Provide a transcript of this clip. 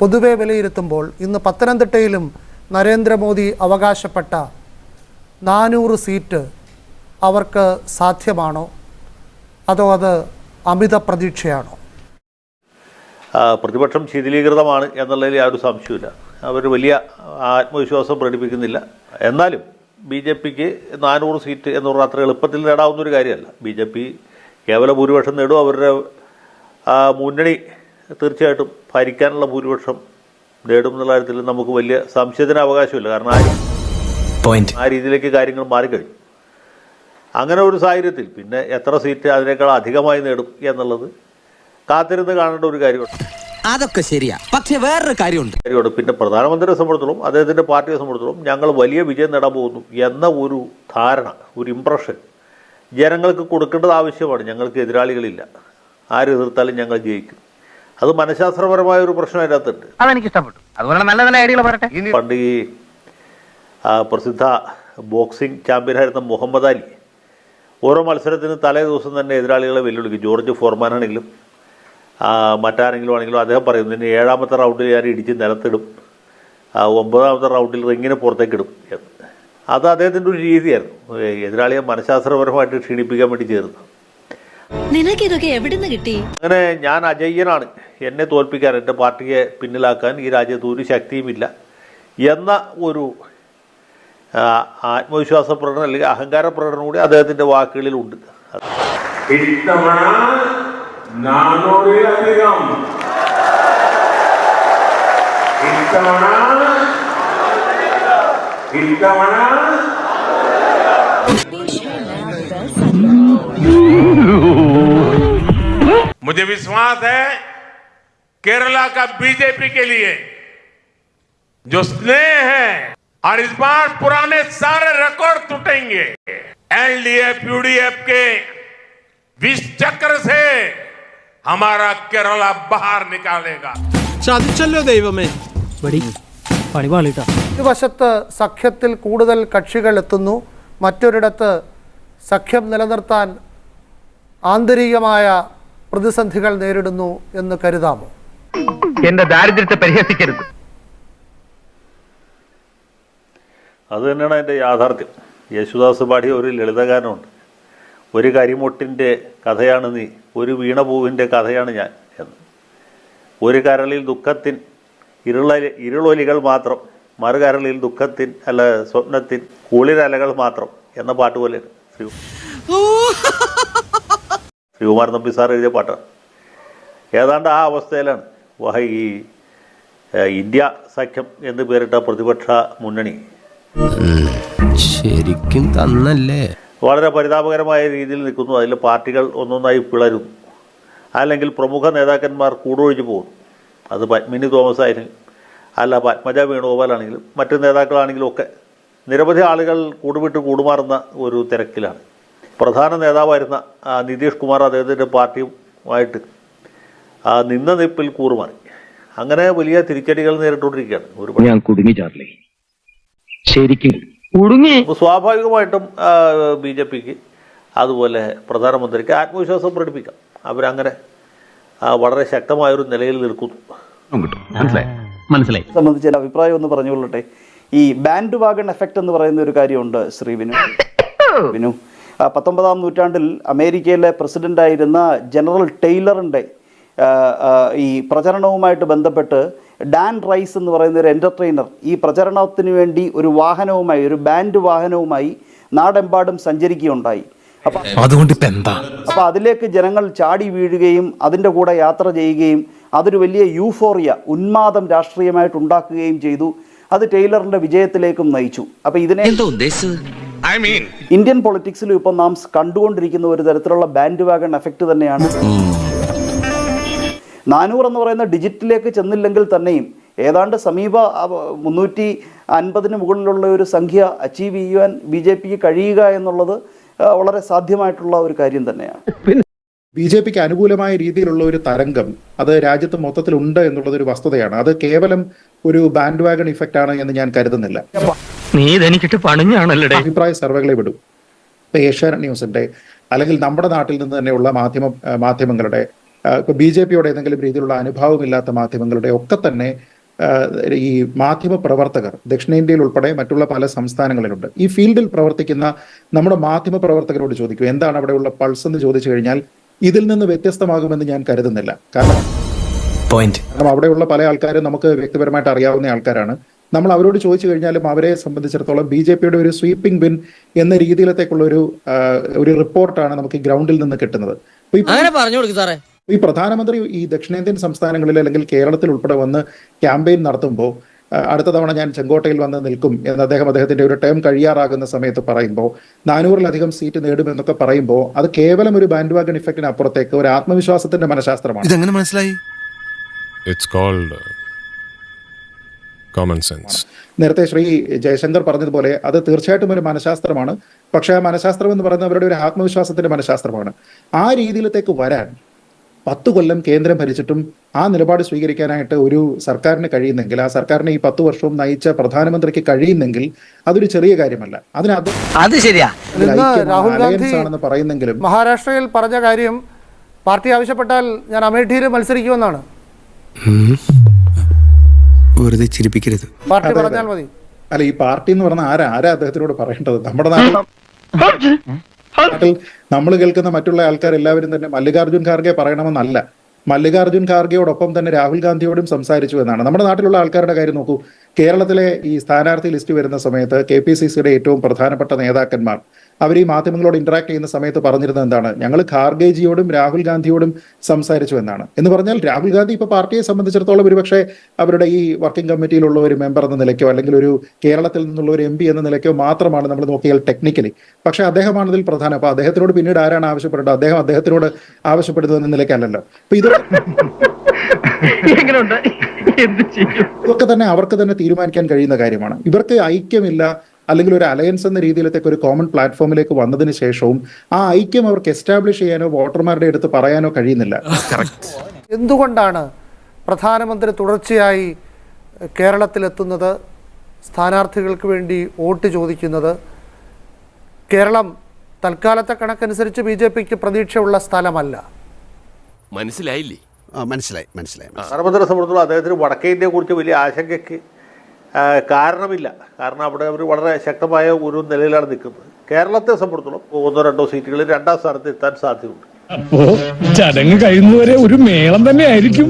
പൊതുവെ വിലയിരുത്തുമ്പോൾ ഇന്ന് പത്തനംതിട്ടയിലും നരേന്ദ്രമോദി അവകാശപ്പെട്ട നാനൂറ് സീറ്റ് അവർക്ക് സാധ്യമാണോ? അതോ അത് അമിത പ്രതീക്ഷയാണോ? പ്രതിപക്ഷം ശിഥിലീകൃതമാണ് എന്നുള്ളതിൽ യാതൊരു സംശയമില്ല അവർ വലിയ ആത്മവിശ്വാസം പ്രകടിപ്പിക്കുന്നില്ല. എന്നാലും ബി ജെ പിക്ക് നാനൂറ് സീറ്റ് എന്ന് പറഞ്ഞാൽ അത്ര എളുപ്പത്തിൽ നേടാവുന്ന ഒരു കാര്യമല്ല. ബി ജെ പി കേവല ഭൂരിപക്ഷം നേടും അവരുടെ മുന്നണി തീർച്ചയായിട്ടും ഭരിക്കാനുള്ള ഭൂരിപക്ഷം നേടും എന്നുള്ള കാര്യത്തിൽ നമുക്ക് വലിയ സംശയത്തിന് അവകാശമില്ല കാരണം ആ ആ രീതിയിലേക്ക് കാര്യങ്ങൾ മാറിക്കഴിഞ്ഞു. അങ്ങനെ ഒരു സാഹചര്യത്തിൽ പിന്നെ എത്ര സീറ്റ് അതിനേക്കാൾ അധികമായി നേടും എന്നുള്ളത് കാത്തിരുന്ന് കാണേണ്ട ഒരു കാര്യമുണ്ട്. അതൊക്കെ ശരിയാ. പക്ഷെ വേറൊരു കാര്യമുണ്ട്. കാര്യമുണ്ട്. പിന്നെ പ്രധാനമന്ത്രിയെ സംബന്ധിച്ചോളും അദ്ദേഹത്തിന്റെ പാർട്ടിയെ സംബന്ധിച്ചോളും ഞങ്ങൾ വലിയ വിജയം നേടാൻ പോകുന്നു എന്ന ഒരു ധാരണ ഒരു ഇംപ്രഷൻ ജനങ്ങൾക്ക് കൊടുക്കേണ്ടത് ആവശ്യമാണ്. ഞങ്ങൾക്ക് എതിരാളികളില്ല. ആര് എതിർത്താലും ഞങ്ങൾ ജയിക്കും. അത് മനഃശാസ്ത്രപരമായ ഒരു പ്രശ്നം അതിനകത്തുണ്ട്. അതെനിക്ക് ഇഷ്ടപ്പെട്ടു അതുപോലെ നല്ല നല്ല ഐഡിയകൾ പറയട്ടെ. പണ്ട് ഈ ആ, പ്രസിദ്ധ ബോക്സിംഗ് ചാമ്പ്യനായിരുന്ന മുഹമ്മദ് അലി ഓരോ മത്സരത്തിന് തലേ ദിവസം തന്നെ എതിരാളികളെ വെല്ലുവിളിക്കും. ജോർജ് ഫോർമാനാണെങ്കിലും മറ്റാരെങ്കിലും ആണെങ്കിലും അദ്ദേഹം പറയും നിന്നെ ഏഴാമത്തെ റൗണ്ടിൽ ഞാൻ ഇടിച്ച് നിലത്തിടും. ഒമ്പതാമത്തെ റൗണ്ടിൽ റിങ്ങിന് പുറത്തേക്കിടും. എന്ന് അത് അദ്ദേഹത്തിന്റെ ഒരു രീതിയായിരുന്നു. എതിരാളിയെ മനഃശാസ്ത്രപരമായിട്ട് ക്ഷീണിപ്പിക്കാൻ വേണ്ടി ചേർന്നു നിനക്കിതൊക്കെ എവിടുന്ന് കിട്ടി? അങ്ങനെ ഞാൻ അജയ്യനാണ്. എന്നെ തോൽപ്പിക്കാൻ എന്റെ പാർട്ടിയെ പിന്നിലാക്കാൻ ഈ രാജ്യത്ത് ഒരു ശക്തിയുമില്ല എന്ന ഒരു ആത്മവിശ്വാസ പ്രകടനം അല്ലെങ്കിൽ അഹങ്കാര പ്രകടനം കൂടി അദ്ദേഹത്തിന്റെ വാക്കുകളിലുണ്ട്. ഇത്തവണ मुझे विश्वास है, केरला का बीजेपी के लिए जो स्नेह है, और इस बार पुराने सारे रिकॉर्ड टूटेंगे। एलडीएफ, यूडीएफ के विष चक्र से हमारा केरला बाहर निकालेगा ചതിച്ചല്ലോ ദൈവമേ ഒരു വശത്ത് സഖ്യത്തിൽ കൂടുതൽ കക്ഷികൾ എത്തുന്നു മറ്റൊരിടത്ത് സഖ്യം നിലനിർത്താൻ ആന്തരികമായ പ്രതിസന്ധികൾ നേരിടുന്നു എന്ന് കരുതാമോ എന്റെ ദാരിദ്ര്യത്തെ പരിഹസിക്കരുത് അത് തന്നെയാണ് അതിൻ്റെ യാഥാർത്ഥ്യം യേശുദാസ് പാടിയ ഒരു ലളിതഗാനമുണ്ട് ഒരു കരിമുട്ടിന്റെ കഥയാണ് നീ ഒരു വീണപൂവിന്റെ കഥയാണ് ഞാൻ എന്ന്. ഒരു കരളിൽ ദുഃഖത്തിൻ ഇരുള ഇരുളൊലികൾ മാത്രം മറുകരളിൽ ദുഃഖത്തിൻ അല്ല സ്വപ്നത്തിൻ കുളിരലകൾ മാത്രം എന്ന പാട്ട് പോലെയാണ്. ശ്രീ ശ്രീകുമാർ നമ്പി സാർ എഴുതിയ പാട്ടാണ്. ഏതാണ്ട് ആ അവസ്ഥയിലാണ് വഹ ഈ ഇന്ത്യ സഖ്യം എന്ന് പേരിട്ട പ്രതിപക്ഷ മുന്നണി. ശരിക്കും തന്നല്ലേ? വളരെ പരിതാപകരമായ രീതിയിൽ നിൽക്കുന്നു. അതിൽ പാർട്ടികൾ ഒന്നൊന്നായി പിളരുന്നു അല്ലെങ്കിൽ പ്രമുഖ നേതാക്കന്മാർ കൂടൊഴിഞ്ഞു പോകുന്നു അത് പത്മിനി തോമസ് ആയിരുന്നു അല്ല പത്മജ വേണുഗോപാലാണെങ്കിലും മറ്റ് നേതാക്കളാണെങ്കിലും ഒക്കെ നിരവധി ആളുകൾ കൂടുവിട്ട് കൂടുമാറുന്ന ഒരു തിരക്കിലാണ്. പ്രധാന നേതാവായിരുന്ന നിതീഷ് കുമാർ അദ്ദേഹത്തിന്റെ പാർട്ടിയുമായിട്ട് നിന്ന നിപ്പിൽ കൂറുമാറി. അങ്ങനെ വലിയ തിരിച്ചടികൾ നേരിട്ടുകൊണ്ടിരിക്കുകയാണ് ഒരു ഞാൻ കുടുങ്ങി ശരിക്കും കുടുങ്ങി സ്വാഭാവികമായിട്ടും ബി ജെ പിക്ക് അതുപോലെ പ്രധാനമന്ത്രിക്ക് ആത്മവിശ്വാസം പ്രകടിപ്പിക്കാം. അവരങ്ങനെ വളരെ ശക്തമായൊരു നിലയിൽ നിൽക്കുന്നു. മനസ്സിലായി? മനസ്സിലായി. സംബന്ധിച്ച് എന്റെ അഭിപ്രായം ഒന്ന് പറഞ്ഞുകൊള്ളട്ടെ ഈ ബാൻഡ് വാഗൺ എഫക്റ്റ് എന്ന് പറയുന്ന ഒരു കാര്യമുണ്ട് ശ്രീ വിനു. വിനു. പത്തൊമ്പതാം നൂറ്റാണ്ടിൽ അമേരിക്കയിലെ പ്രസിഡന്റായിരുന്ന ജനറൽ ടെയ്ലറിന്റെ ഈ പ്രചരണവുമായിട്ട് ബന്ധപ്പെട്ട് ഡാൻ റൈസ് എന്ന് പറയുന്ന ഒരു എന്റർടൈനർ ഈ പ്രചരണത്തിന് വേണ്ടി ഒരു വാഹനവുമായി ഒരു ബാൻഡ് വാഹനവുമായി നാടെമ്പാടും സഞ്ചരിക്കുകയുണ്ടായി. അപ്പം അതുകൊണ്ട് ഇപ്പം എന്താ? അപ്പോൾ അതിലേക്ക് ജനങ്ങൾ ചാടി വീഴുകയും അതിന്റെ കൂടെ യാത്ര ചെയ്യുകയും അതൊരു വലിയ യൂഫോറിയ ഉന്മാദം രാഷ്ട്രീയമായിട്ട് ഉണ്ടാക്കുകയും ചെയ്തു. അത് ടൈലറിന്റെ വിജയത്തിലേക്കും നയിച്ചു. അപ്പോൾ ഇതിനെ ഇന്ത്യൻ പൊളിറ്റിക്സിലും ഇപ്പം നാം കണ്ടുകൊണ്ടിരിക്കുന്ന ഒരു തരത്തിലുള്ള ബാൻഡ് വാഗൺ എഫക്റ്റ് തന്നെയാണ് നാനൂറ് എന്ന് പറയുന്ന ഡിജിറ്റിലേക്ക് ചെന്നില്ലെങ്കിൽ തന്നെയും ഏതാണ്ട് സമീപ മുന്നൂറ്റി അൻപതിന് മുകളിലുള്ള ഒരു സംഖ്യ അച്ചീവ് ചെയ്യുവാൻ ബി ജെ പിക്ക് കഴിയുക എന്നുള്ളത് വളരെ സാധ്യമായിട്ടുള്ള ഒരു കാര്യം തന്നെയാണ്. ബി ജെ പിക്ക് അനുകൂലമായ രീതിയിലുള്ള ഒരു തരംഗം അത് രാജ്യത്ത് മൊത്തത്തിൽ ഉണ്ട് എന്നുള്ളത് ഒരു വസ്തുതയാണ്. അത് കേവലം ഒരു ബാൻഡ് വാഗൺ ഇഫക്റ്റ് ആണ് എന്ന് ഞാൻ കരുതുന്നില്ല. നീ ഇതെനിക്കിട്ട് പണിഞ്ഞാണല്ലേ അഭിപ്രായ സർവേകളെ വിടും. ഇപ്പൊ ഏഷ്യാനെറ്റ് ന്യൂസിന്റെ അല്ലെങ്കിൽ നമ്മുടെ നാട്ടിൽ നിന്ന് തന്നെയുള്ള മാധ്യമ മാധ്യമങ്ങളുടെ ഇപ്പോൾ ബി ജെ പിയോട് ഏതെങ്കിലും രീതിയിലുള്ള അനുഭാവമില്ലാത്ത മാധ്യമങ്ങളുടെ ഒക്കെ തന്നെ ഈ മാധ്യമ പ്രവർത്തകർ ദക്ഷിണേന്ത്യയിൽ ഉൾപ്പെടെ മറ്റുള്ള പല സംസ്ഥാനങ്ങളിലുണ്ട്. ഈ ഫീൽഡിൽ പ്രവർത്തിക്കുന്ന നമ്മുടെ മാധ്യമ പ്രവർത്തകരോട് ചോദിക്കും എന്താണ് അവിടെയുള്ള പൾസ് എന്ന് ചോദിച്ചു കഴിഞ്ഞാൽ ഇതിൽ നിന്ന് വ്യത്യസ്തമാകുമെന്ന് ഞാൻ കരുതുന്നില്ല. കാരണം പോയിന്റ്. കാരണം അവിടെയുള്ള പല ആൾക്കാരും നമുക്ക് വ്യക്തിപരമായിട്ട് അറിയാവുന്ന ആൾക്കാരാണ്. നമ്മൾ അവരോട് ചോദിച്ചു കഴിഞ്ഞാലും അവരെ സംബന്ധിച്ചിടത്തോളം ബി ജെ പിയുടെ ഒരു സ്വീപ്പിംഗ് ബിൻ എന്ന രീതിയിലത്തേക്കുള്ള ഒരു ഒരു റിപ്പോർട്ടാണ് നമുക്ക് ഗ്രൗണ്ടിൽ നിന്ന് കിട്ടുന്നത്. അങ്ങനെ പറഞ്ഞു കൊടുക്കും സാറേ. ഈ പ്രധാനമന്ത്രി ഈ ദക്ഷിണേന്ത്യൻ സംസ്ഥാനങ്ങളിൽ അല്ലെങ്കിൽ കേരളത്തിൽ ഉൾപ്പെടെ വന്ന് ക്യാമ്പയിൻ നടത്തുമ്പോൾ അടുത്ത തവണ ഞാൻ ചെങ്കോട്ടയിൽ വന്ന് നിൽക്കും എന്ന് അദ്ദേഹം അദ്ദേഹത്തിന്റെ ഒരു ടേം കഴിയാറാകുന്ന സമയത്ത് പറയുമ്പോൾ നാനൂറിലധികം സീറ്റ് നേടുമെന്നൊക്കെ പറയുമ്പോൾ അത് കേവലം ഒരു ബാൻഡ് വാഗൺ ഇഫക്റ്റിന് അപ്പുറത്തേക്ക് ഒരു ആത്മവിശ്വാസത്തിന്റെ മനഃശാസ്ത്രമാണ്. ഇതെങ്ങനെ മനസ്സിലായി? It's uh, common sense. നേരത്തെ ശ്രീ ജയശങ്കർ പറഞ്ഞതുപോലെ അത് തീർച്ചയായിട്ടും ഒരു മനഃശാസ്ത്രമാണ്. പക്ഷേ ആ മനഃശാസ്ത്രം എന്ന് പറയുന്നത് അവരുടെ ഒരു ആത്മവിശ്വാസത്തിന്റെ മനഃശാസ്ത്രമാണ്. ആ രീതിയിലത്തേക്ക് വരാൻ പത്ത് കൊല്ലം കേന്ദ്രം ഭരിച്ചിട്ടും ആ നിലപാട് സ്വീകരിക്കാനായിട്ട് ഒരു സർക്കാരിന് കഴിയുന്നെങ്കിൽ ആ സർക്കാരിനെ ഈ പത്ത് വർഷവും നയിച്ച പ്രധാനമന്ത്രിക്ക് കഴിയുന്നെങ്കിൽ അതൊരു ചെറിയ കാര്യമല്ല. അതിനകത്ത് അത് അത് ശരിയാ രാഹുൽ ഗാന്ധി ആണെന്ന് പറയുന്നെങ്കിലും മഹാരാഷ്ട്രയിൽ പറഞ്ഞ കാര്യം പാർട്ടി ആവശ്യപ്പെട്ടാൽ ഞാൻ അമേഠിയിൽ മത്സരിക്കുമെന്നാണ്. വെറുതെ ചിരിപ്പിക്കരുത്. പാർട്ടി. പറഞ്ഞാൽ മതി. അല്ല ഈ പാർട്ടി എന്ന് പറഞ്ഞാൽ ആരാ? ആരാ അദ്ദേഹത്തിനോട് പറയേണ്ടത്? നമ്മുടെ നാട്ടിൽ നാട്ടിൽ നമ്മൾ കേൾക്കുന്ന മറ്റുള്ള ആൾക്കാർ എല്ലാവരും തന്നെ മല്ലികാർജുൻ ഖാർഗെ പറയണമെന്നല്ല. മല്ലികാർജുൻ ഖാർഗെയോടൊപ്പം തന്നെ രാഹുൽ ഗാന്ധിയോടും സംസാരിച്ചു എന്നാണ്. നമ്മുടെ നാട്ടിലുള്ള ആൾക്കാരുടെ കാര്യം നോക്കൂ. കേരളത്തിലെ ഈ സ്ഥാനാർത്ഥി ലിസ്റ്റ് വരുന്ന സമയത്ത് കെ പി സി സിയുടെ ഏറ്റവും പ്രധാനപ്പെട്ട നേതാക്കന്മാർ അവർ ഈ മാധ്യമങ്ങളോട് ഇന്ററാക്ട് ചെയ്യുന്ന സമയത്ത് പറഞ്ഞിരുന്നത് എന്താണ്? ഞങ്ങൾ ഖാർഗേജിയോടും രാഹുൽ ഗാന്ധിയോടും സംസാരിച്ചു എന്നാണ്. എന്ന് പറഞ്ഞാൽ രാഹുൽ ഗാന്ധി ഇപ്പൊ പാർട്ടിയെ സംബന്ധിച്ചിടത്തോളം ഒരുപക്ഷെ അവരുടെ ഈ വർക്കിംഗ് കമ്മിറ്റിയിലുള്ള ഒരു മെമ്പർ എന്ന നിലയ്ക്കോ അല്ലെങ്കിൽ ഒരു കേരളത്തിൽ നിന്നുള്ള ഒരു എം പി എന്ന നിലയ്ക്കോ മാത്രമാണ് നമ്മൾ നോക്കിയാൽ ടെക്നിക്കലി പക്ഷേ അദ്ദേഹമാണ് ഇതിൽ പ്രധാനം. അപ്പോൾ അദ്ദേഹത്തിനോട് പിന്നീട് ആരാണ് ആവശ്യപ്പെടേണ്ടത്? അദ്ദേഹം അദ്ദേഹത്തിനോട് ആവശ്യപ്പെടുന്നത് എന്ന നിലയ്ക്കല്ലല്ലോ. അപ്പൊ ഇത് ഇതൊക്കെ തന്നെ അവർക്ക് തന്നെ തീരുമാനിക്കാൻ കഴിയുന്ന കാര്യമാണ്. ഇവർക്ക് ഐക്യമില്ല അല്ലെങ്കിൽ ഒരു അലയൻസ് എന്ന രീതിയിലത്തേക്ക് ഒരു കോമൺ പ്ലാറ്റ്ഫോമിലേക്ക് വന്നതിന് ശേഷവും ആ ഐക്യം അവർക്ക് എസ്റ്റാബ്ലിഷ് ചെയ്യാനോ വോട്ടർമാരുടെ അടുത്ത് പറയാനോ കഴിയുന്നില്ല. എന്തുകൊണ്ടാണ് പ്രധാനമന്ത്രി തുടർച്ചയായി കേരളത്തിലെത്തുന്നത് സ്ഥാനാർത്ഥികൾക്ക് വേണ്ടി വോട്ട് ചോദിക്കുന്നത്? കേരളം തൽക്കാലത്തെ കണക്കനുസരിച്ച് ബി ജെ പിക്ക് പ്രതീക്ഷയുള്ള സ്ഥലമല്ല. മനസ്സിലായില്ലേ? മനസ്സിലായി മനസ്സിലായി പ്രധാനമന്ത്രിയെ സംബന്ധിച്ചിടത്തോളം അദ്ദേഹത്തിന് വടക്കേ ഇന്ത്യയെ കുറിച്ച് വലിയ ആശങ്കയ്ക്ക് കാരണമില്ല. കാരണം അവിടെ അവർ വളരെ ശക്തമായ ഒരു നിലയിലാണ് നിൽക്കുന്നത്. കേരളത്തെ സംബന്ധിച്ചിടത്തോളം ഒന്നോ രണ്ടോ സീറ്റുകളിൽ രണ്ടാം സ്ഥാനത്ത് എത്താൻ സാധ്യതയുണ്ട്. ചടങ്ങ് കഴിയുന്നവരെ ഒരു മേളം തന്നെ ആയിരിക്കും.